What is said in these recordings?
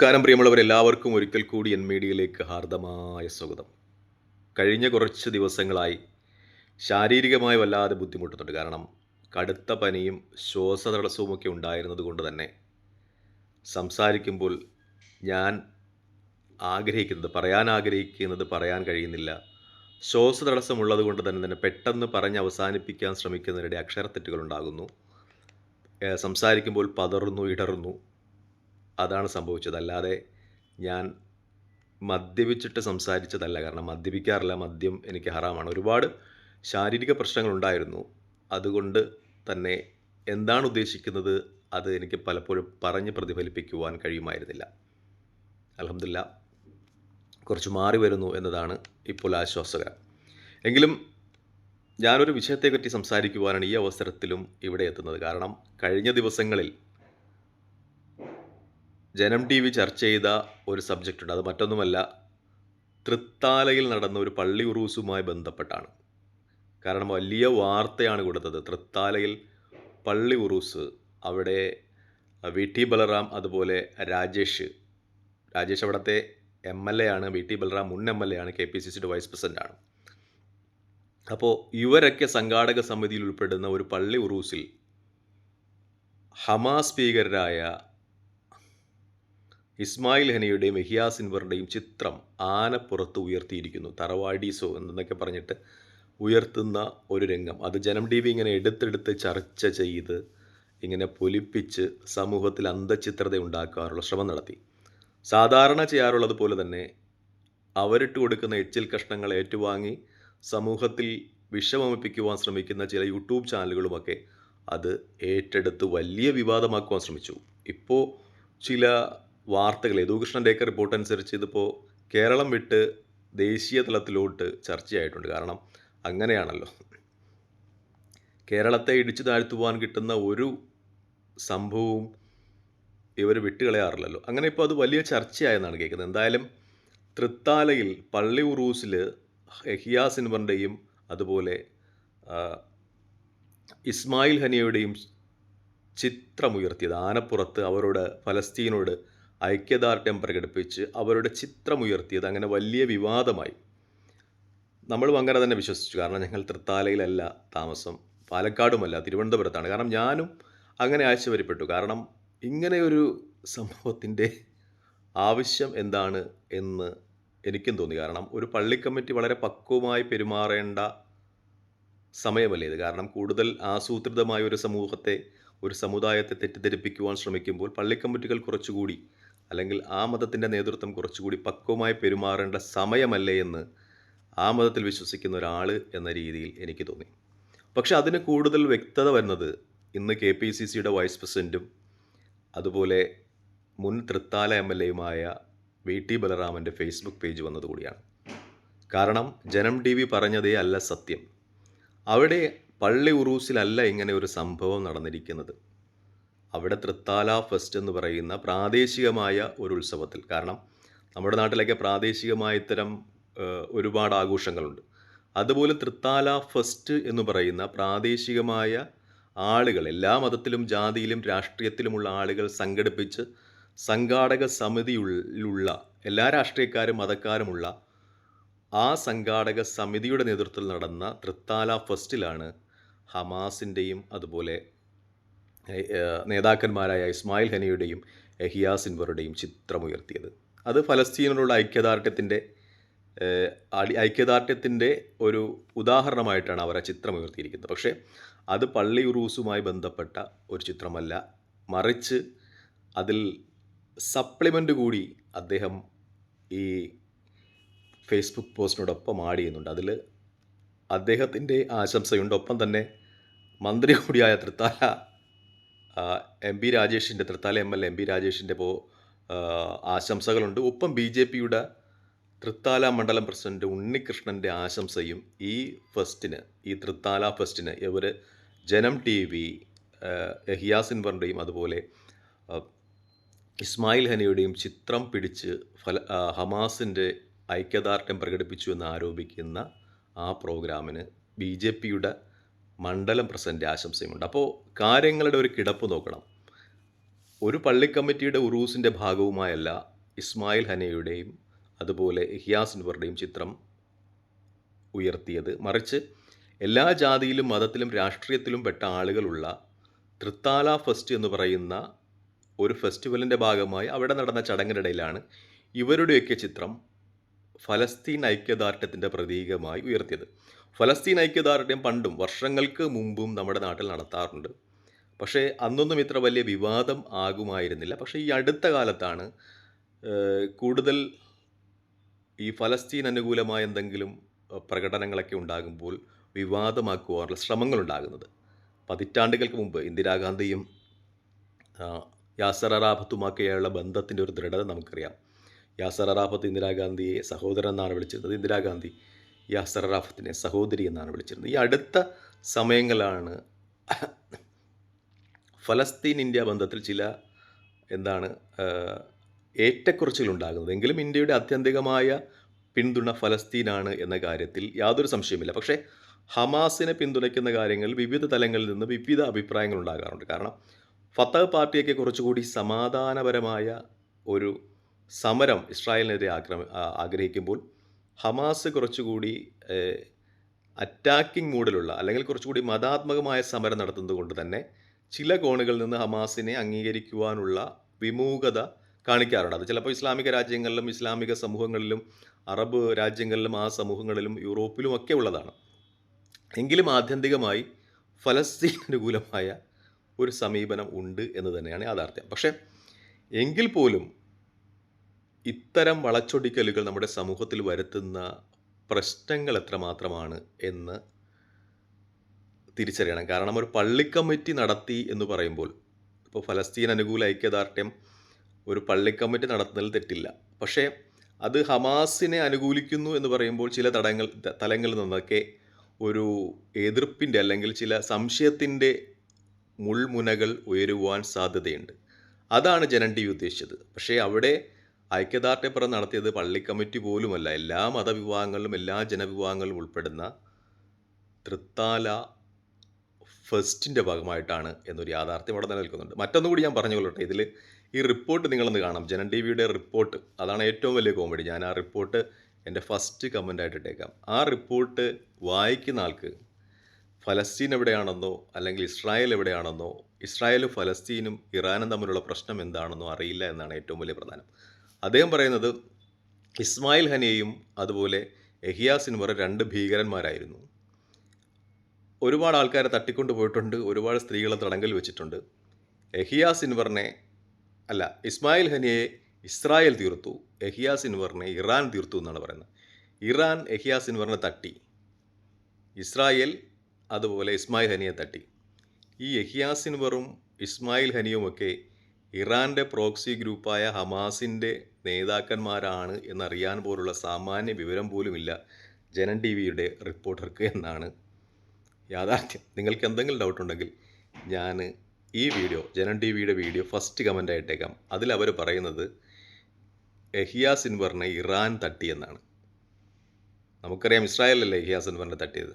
നമസ്കാരം പ്രിയമുള്ളവരെല്ലാവർക്കും ഒരിക്കൽ കൂടി എൻ മീഡിയയിലേക്ക് ഹാർദമായ സ്വാഗതം. കഴിഞ്ഞ കുറച്ച് ദിവസങ്ങളായി ശാരീരികമായി വല്ലാതെ ബുദ്ധിമുട്ടുന്നുണ്ട്. കാരണം കടുത്ത പനിയും ശ്വാസതടസ്സവും ഒക്കെ ഉണ്ടായിരുന്നത് കൊണ്ട് തന്നെ സംസാരിക്കുമ്പോൾ ഞാൻ ആഗ്രഹിക്കുന്നത് പറയാൻ ആഗ്രഹിക്കുന്നത് പറയാൻ കഴിയുന്നില്ല. ശ്വാസതടസ്സമുള്ളത് കൊണ്ട് തന്നെ തന്നെ പെട്ടെന്ന് പറഞ്ഞ് അവസാനിപ്പിക്കാൻ ശ്രമിക്കുന്നതിനിടെ അക്ഷരത്തെറ്റുകൾ ഉണ്ടാകുന്നു. സംസാരിക്കുമ്പോൾ പതറുന്നു ഇടറുന്നു. അതാണ് സംഭവിച്ചത്. അല്ലാതെ ഞാൻ മദ്യപിച്ചിട്ട് സംസാരിച്ചതല്ല. കാരണം മദ്യപിക്കാറില്ല. മദ്യം എനിക്ക് ഹറാമാണ്. ഒരുപാട് ശാരീരിക പ്രശ്നങ്ങളുണ്ടായിരുന്നു. അതുകൊണ്ട് തന്നെ എന്താണ് ഉദ്ദേശിക്കുന്നത്? അത് എനിക്ക് പലപ്പോഴും പറഞ്ഞ് പ്രതിഫലിപ്പിക്കുവാൻ കഴിയുമായിരുന്നില്ല. അലഹമില്ല കുറച്ച് മാറി വരുന്നു എന്നതാണ് ഇപ്പോൾ ആശ്വാസകരം. എങ്കിലും ഞാനൊരു വിഷയത്തെപ്പറ്റി സംസാരിക്കുവാനാണ് ഈ അവസരത്തിലും ഇവിടെ എത്തുന്നത്. കാരണം കഴിഞ്ഞ ദിവസങ്ങളിൽ ജനം ടി വി ചർച്ച ചെയ്ത ഒരു സബ്ജക്റ്റ് ഉണ്ട്. അത് മറ്റൊന്നുമല്ല തൃത്താലയിൽ നടന്ന ഒരു പള്ളി ഉറൂസുമായി ബന്ധപ്പെട്ടാണ്. കാരണം വലിയ വാർത്തയാണ് കൊടുത്തത്. തൃത്താലയിൽ പള്ളി ഉറൂസ് അവിടെ വി. ടി. ബലറാം അതുപോലെ രാജേഷ് രാജേഷ് അവിടുത്തെ എം എൽ എ ആണ്. വി. ടി. ബലറാം മുൻ എം എൽ എ ആണ്. കെ. പി. സി. സിയുടെ വൈസ് പ്രസിഡന്റ് ആണ്. അപ്പോൾ ഇവരൊക്കെ സംഘാടക സമിതിയിൽ ഉൾപ്പെടുന്ന ഒരു പള്ളി ഉറൂസിൽ ഹമാസ് ഭീകരരായ ഇസ്മായിൽ ഹനിയുടെയും എഹിയാസ് സിൻവറിന്റെയും ചിത്രം ആനപ്പുറത്ത് ഉയർത്തിയിരിക്കുന്നു. തറവാടീസോ എന്നൊക്കെ പറഞ്ഞിട്ട് ഉയർത്തുന്ന ഒരു രംഗം. അത് ജനം ടി വി ഇങ്ങനെ എടുത്തെടുത്ത് ചർച്ച ചെയ്ത് ഇങ്ങനെ പൊലിപ്പിച്ച് സമൂഹത്തിൽ അന്ധചിത്രത ഉണ്ടാക്കാനുള്ള ശ്രമം നടത്തി. സാധാരണ ചെയ്യാറുള്ളത് പോലെ തന്നെ അവരിട്ട് കൊടുക്കുന്ന എച്ചിൽ കഷ്ണങ്ങൾ ഏറ്റുവാങ്ങി സമൂഹത്തിൽ വിഷമമിപ്പിക്കുവാൻ ശ്രമിക്കുന്ന ചില യൂട്യൂബ് ചാനലുകളുമൊക്കെ അത് ഏറ്റെടുത്ത് വലിയ വിവാദമാക്കുവാൻ ശ്രമിച്ചു. ഇപ്പോൾ ചില വാർത്തകൾ യദുകൃഷ്ണന്റെയൊക്കെ റിപ്പോർട്ട് അനുസരിച്ച് ഇതിപ്പോൾ കേരളം വിട്ട് ദേശീയ തലത്തിലോട്ട് ചർച്ചയായിട്ടുണ്ട്. കാരണം അങ്ങനെയാണല്ലോ. കേരളത്തെ ഇടിച്ചു താഴ്ത്തുവാൻ കിട്ടുന്ന ഒരു സംഭവവും ഇവർ വിട്ടുകളയാറില്ലല്ലോ. അങ്ങനെ ഇപ്പോൾ അത് വലിയ ചർച്ചയായെന്നാണ് കേൾക്കുന്നത്. എന്തായാലും തൃത്താലയിൽ പള്ളി ഉറൂസിൽ എഹിയാ സിൻവറിന്റെയും അതുപോലെ ഇസ്മായിൽ ഹനിയയുടെയും ചിത്രമുയർത്തിയത് ആനപ്പുറത്ത് അവരോട് ഫലസ്തീനോട് ഐക്യദാർഢ്യം പ്രകടിപ്പിച്ച് അവരുടെ ചിത്രമുയർത്തിയത് അങ്ങനെ വലിയ വിവാദമായി. നമ്മളും അങ്ങനെ തന്നെ വിശ്വസിച്ചു. കാരണം ഞങ്ങൾ തൃത്താലയിലല്ല താമസം പാലക്കാടുമല്ല തിരുവനന്തപുരത്താണ്. കാരണം ഞാനും അങ്ങനെ ആശ്ചര്യപ്പെട്ടു കാരണം ഇങ്ങനെയൊരു സംഭവത്തിന്റെ ആവശ്യം എന്താണ് എന്ന് എനിക്കും തോന്നി. കാരണം ഒരു പള്ളി കമ്മിറ്റി വളരെ പക്വമായി പെരുമാറേണ്ട സമയമല്ലേ ഇത്? കാരണം കൂടുതൽ ആസൂത്രിതമായ ഒരു സമൂഹത്തെ ഒരു സമുദായത്തെ തെറ്റിദ്ധരിപ്പിക്കുവാൻ ശ്രമിക്കുമ്പോൾ പള്ളി കമ്മിറ്റികൾ കുറച്ചുകൂടി അല്ലെങ്കിൽ ആ മതത്തിന്റെ നേതൃത്വം കുറച്ചുകൂടി പക്വമായി പെരുമാറേണ്ട സമയമല്ലേ എന്ന് ആ മതത്തിൽ വിശ്വസിക്കുന്ന ഒരാൾ എന്ന രീതിയിൽ എനിക്ക് തോന്നി. പക്ഷെ അതിന് കൂടുതൽ വ്യക്തത വരുന്നത് ഇന്ന് കെ പി സി സിയുടെ വൈസ് പ്രസിഡന്റും അതുപോലെ മുൻ തൃത്താല എം എൽ എയുമായ വി ടി ബലറാമന്റെ ഫേസ്ബുക്ക് പേജ് വന്നതുകൂടിയാണ്. കാരണം ജനം ടി വി പറഞ്ഞതേ അല്ല സത്യം. അവിടെ പള്ളി ഉറൂസിലല്ല ഇങ്ങനെ ഒരു സംഭവം നടന്നിരിക്കുന്നത്. അവിടെ തൃത്താല ഫെസ്റ്റ് എന്ന് പറയുന്ന പ്രാദേശികമായ ഒരു ഉത്സവത്തിൽ. കാരണം നമ്മുടെ നാട്ടിലൊക്കെ പ്രാദേശികമായ ഇത്തരം ഒരുപാട് ആഘോഷങ്ങളുണ്ട്. അതുപോലെ തൃത്താല ഫെസ്റ്റ് എന്ന് പറയുന്ന പ്രാദേശികമായ ആളുകൾ എല്ലാ മതത്തിലും ജാതിയിലും രാഷ്ട്രീയത്തിലുമുള്ള ആളുകൾ സംഘടിപ്പിച്ച് സംഘാടക സമിതിയുള്ള എല്ലാ രാഷ്ട്രീയക്കാരും മതക്കാരുമുള്ള ആ സംഘാടക സമിതിയുടെ നേതൃത്വത്തിൽ നടന്ന തൃത്താല ഫെസ്റ്റിലാണ് ഹമാസിന്റെയും അതുപോലെ നേതാക്കന്മാരായ ഇസ്മായിൽ ഹനിയുടെയും എഹിയാ സിൻവറുടെയും ചിത്രമുയർത്തിയത്. അത് ഫലസ്തീനിലുള്ള ഐക്യദാർഢ്യത്തിന്റെ ഐക്യദാർഢ്യത്തിന്റെ ഒരു ഉദാഹരണമായിട്ടാണ് അവർ ആ ചിത്രമുയർത്തിയിരിക്കുന്നത്. പക്ഷേ അത് പള്ളി ഉറൂസുമായി ബന്ധപ്പെട്ട ഒരു ചിത്രമല്ല. മറിച്ച് അതിൽ സപ്ലിമെന്റ് കൂടി അദ്ദേഹം ഈ ഫേസ്ബുക്ക് പോസ്റ്റിനോടൊപ്പം ആഡ് ചെയ്യുന്നുണ്ട് അതിൽ അദ്ദേഹത്തിന്റെ ആശംസയുണ്ട്. ഒപ്പം തന്നെ മന്ത്രി കൂടിയായ തൃത്താല എം പി രാജേഷിന്റെ Thrithala M L M P രാജേഷിന്റെ ഇപ്പോൾ ആശംസകളുണ്ട്. ഒപ്പം ബി ജെ പിയുടെ തൃത്താല മണ്ഡലം പ്രസിഡന്റ് ഉണ്ണികൃഷ്ണന്റെ ആശംസയും ഈ ഫെസ്റ്റിന് ഈ തൃത്താല ഫെസ്റ്റിന് ഇവർ ജനം ടി വി ഹിയാസിൻവറിന്റെയും അതുപോലെ ഇസ്മായിൽ ഹനിയുടെയും ചിത്രം പിടിച്ച് ഫല ഹമാസിന്റെ ഐക്യദാർഢ്യം പ്രകടിപ്പിച്ചു എന്ന് ആരോപിക്കുന്ന ആ പ്രോഗ്രാമിന് ബി ജെ പിയുടെ മണ്ഡലം പ്രസിഡന്റ് ആശംസയുമുണ്ട്. അപ്പോൾ കാര്യങ്ങളുടെ ഒരു കിടപ്പ് നോക്കണം. ഒരു പള്ളി കമ്മിറ്റിയുടെ ഉറൂസിന്റെ ഭാഗവുമായല്ല ഇസ്മായിൽ ഹനയുടെയും അതുപോലെ ഇഹിയാസ് ചിത്രം ഉയർത്തിയത്. മറിച്ച് എല്ലാ ജാതിയിലും മതത്തിലും രാഷ്ട്രീയത്തിലും പെട്ട ആളുകളുള്ള തൃത്താല ഫെസ്റ്റ് എന്ന് പറയുന്ന ഒരു ഫെസ്റ്റിവലിന്റെ ഭാഗമായി അവിടെ നടന്ന ചടങ്ങിനിടയിലാണ് ഇവരുടെയൊക്കെ ചിത്രം ഫലസ്തീൻ ഐക്യദാർഢ്യത്തിന്റെ പ്രതീകമായി ഉയർത്തിയത്. ഫലസ്തീൻ ഐക്യദാർഢ്യം പണ്ടും വർഷങ്ങൾക്ക് മുമ്പും നമ്മുടെ നാട്ടിൽ നടത്താറുണ്ട്. പക്ഷേ അന്നൊന്നും ഇത്ര വലിയ വിവാദം ആകുമായിരുന്നില്ല. പക്ഷേ ഈ അടുത്ത കാലത്താണ് കൂടുതൽ ഈ ഫലസ്തീൻ അനുകൂലമായ എന്തെങ്കിലും പ്രകടനങ്ങളൊക്കെ ഉണ്ടാകുമ്പോൾ വിവാദമാക്കുവാനുള്ള ശ്രമങ്ങളുണ്ടാകുന്നത്. പതിറ്റാണ്ടുകൾക്ക് മുമ്പ് ഇന്ദിരാഗാന്ധിയും യാസർ അറാഫത്തുമാക്കിയുള്ള ബന്ധത്തിന്റെ ഒരു ദൃഢത നമുക്കറിയാം. യാസർ അറാഫത്ത് ഇന്ദിരാഗാന്ധിയെ സഹോദരൻ എന്നാണ് വിളിച്ചിരുന്നത്. ഇന്ദിരാഗാന്ധി യാസർ അറാഫത്തിനെ സഹോദരി എന്നാണ് വിളിച്ചിരുന്നത്. ഈ അടുത്ത സമയങ്ങളാണ് ഫലസ്തീൻ ഇന്ത്യ ബന്ധത്തിൽ ചില എന്താണ് ഏറ്റക്കുറച്ചിലുണ്ടാകുന്നത് എങ്കിലും ഇന്ത്യയുടെ ആത്യന്തികമായ പിന്തുണ ഫലസ്തീനാണ് എന്ന കാര്യത്തിൽ യാതൊരു സംശയമില്ല പക്ഷേ ഹമാസിനെ പിന്തുണയ്ക്കുന്ന കാര്യങ്ങളിൽ വിവിധ തലങ്ങളിൽ നിന്ന് വിവിധ അഭിപ്രായങ്ങൾ ഉണ്ടാകാറുണ്ട്. കാരണം ഫത്തഹ് പാർട്ടിയൊക്കെ കുറച്ചുകൂടി സമാധാനപരമായ ഒരു സമരം ഇസ്രായേലിനെതിരെ ആക്രമ ആഗ്രഹിക്കുമ്പോൾ ഹമാസ് കുറച്ചുകൂടി അറ്റാക്കിംഗ് മൂഡിലുള്ള അല്ലെങ്കിൽ കുറച്ചുകൂടി മതാത്മകമായ സമരം നടത്തുന്നത് കൊണ്ട് തന്നെ ചില കോണുകളിൽ നിന്ന് ഹമാസിനെ അംഗീകരിക്കുവാനുള്ള വിമുഖത കാണിക്കാറുണ്ട്. അത് ചിലപ്പോൾ ഇസ്ലാമിക രാജ്യങ്ങളിലും ഇസ്ലാമിക സമൂഹങ്ങളിലും അറബ് രാജ്യങ്ങളിലും ആ സമൂഹങ്ങളിലും യൂറോപ്പിലും ഒക്കെ ഉള്ളതാണ്. എങ്കിലും ആത്യന്തികമായി ഫലസ്തീൻ അനുകൂലമായ ഒരു സമീപനം ഉണ്ട് എന്ന് തന്നെയാണ് യാഥാർത്ഥ്യം. പക്ഷേ എങ്കിൽ പോലും ഇത്തരം വളച്ചൊടിക്കലുകൾ നമ്മുടെ സമൂഹത്തിൽ വരുത്തുന്ന പ്രശ്നങ്ങൾ എത്രമാത്രമാണ് എന്ന് തിരിച്ചറിയണം. കാരണം ഒരു പള്ളി കമ്മിറ്റി നടത്തി എന്ന് പറയുമ്പോൾ ഇപ്പോൾ ഫലസ്തീൻ അനുകൂല ഐക്യദാർഢ്യം ഒരു പള്ളി കമ്മിറ്റി നടത്തുന്നതിൽ തെറ്റില്ല. പക്ഷേ അത് ഹമാസിനെ അനുകൂലിക്കുന്നു എന്ന് പറയുമ്പോൾ ചില തടങ്ങൾ തലങ്ങളിൽ നിന്നൊക്കെ ഒരു എതിർപ്പിന്റെ അല്ലെങ്കിൽ ചില സംശയത്തിന്റെ മുൾമുനകൾ ഉയരുവാൻ സാധ്യതയുണ്ട്. അതാണ് ജനൻ ടി ഉദ്ദേശിച്ചത്. പക്ഷേ അവിടെ ഐക്യദാർഢ്യപ്പുറം നടത്തിയത് പള്ളി കമ്മിറ്റി പോലുമല്ല. എല്ലാ മതവിഭാഗങ്ങളിലും എല്ലാ ജനവിഭാഗങ്ങളിലും ഉൾപ്പെടുന്ന തൃത്താല ഫസ്റ്റിന്റെ ഭാഗമായിട്ടാണ് എന്നൊരു യാഥാർത്ഥ്യം അവിടെ നിലനിൽക്കുന്നുണ്ട്. മറ്റൊന്നുകൂടി ഞാൻ പറഞ്ഞു കൊള്ളട്ടെ ഇതിൽ ഈ റിപ്പോർട്ട് നിങ്ങളൊന്ന് കാണാം ജനൻ ടി വിയുടെ റിപ്പോർട്ട്. അതാണ് ഏറ്റവും വലിയ കോമഡി. ഞാൻ ആ റിപ്പോർട്ട് എന്റെ ഫസ്റ്റ് കമന്റായിട്ട് ഇട്ടേക്കാം. ആ റിപ്പോർട്ട് വായിക്കുന്ന ആൾക്ക് ഫലസ്തീൻ എവിടെയാണെന്നോ അല്ലെങ്കിൽ ഇസ്രായേൽ എവിടെയാണെന്നോ ഇസ്രായേലും ഫലസ്തീനും ഇറാനും തമ്മിലുള്ള പ്രശ്നം എന്താണെന്നോ അറിയില്ല എന്നാണ് ഏറ്റവും വലിയ പ്രധാനം. അദ്ദേഹം പറയുന്നത് ഇസ്മായിൽ ഹനിയയും അതുപോലെ എഹിയാസിൻ വരെ രണ്ട് ഭീകരന്മാരായിരുന്നു. ഒരുപാട് ആൾക്കാരെ തട്ടിക്കൊണ്ട് പോയിട്ടുണ്ട് ഒരുപാട് സ്ത്രീകളെ തടങ്കൽ വെച്ചിട്ടുണ്ട്. എഹിയ സിൻവറിനെ അല്ല ഇസ്മായിൽ ഹനിയെ ഇസ്രായേൽ തീർത്തു എഹിയ സിൻവറിനെ ഇറാൻ തീർത്തു എന്നാണ് പറയുന്നത്. ഇറാൻ എഹിയ സിൻവറിനെ തട്ടി ഇസ്രായേൽ അതുപോലെ ഇസ്മായിൽ ഹനിയെ തട്ടി. ഈ എഹിയ സിൻവറും ഇസ്മായിൽ ഹനിയുമൊക്കെ ഇറാന്റെ പ്രോക്സി ഗ്രൂപ്പായ ഹമാസിന്റെ നേതാക്കന്മാരാണ് എന്നറിയാൻ പോലുള്ള സാമാന്യ വിവരം പോലുമില്ല. ജനൻ ടി വിയുടെ റിപ്പോർട്ടർക്ക് എന്നാണ് യാഥാർത്ഥ്യം. നിങ്ങൾക്ക് എന്തെങ്കിലും ഡൗട്ട് ഉണ്ടെങ്കിൽ ഞാൻ ഈ വീഡിയോ ജനൻ ടി വിയുടെ വീഡിയോ ഫസ്റ്റ് കമന്റ് ആയിട്ടേക്കാം. അതിൽ അവർ പറയുന്നത് എഹിയ സിൻവറിനെ ഇറാൻ തട്ടിയെന്നാണ് നമുക്കറിയാം ഇസ്രായേലല്ലേ എഹിയ സിൻവറിനെ തട്ടിയത്.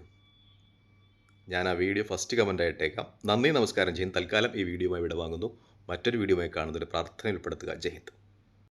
ഞാൻ ആ വീഡിയോ ഫസ്റ്റ് കമന്റ് ആയിട്ടേക്കാം. നന്ദി നമസ്കാരം ചെയ്യും. തൽക്കാലം ഈ വീഡിയോയുമായി വിടവാങ്ങുന്നു. മറ്റൊരു വീഡിയോയുമായി കാണുന്നതിൽ പ്രാർത്ഥനയിൽ ഉൾപ്പെടുത്തുക. ജയ് ഹിന്ദ്.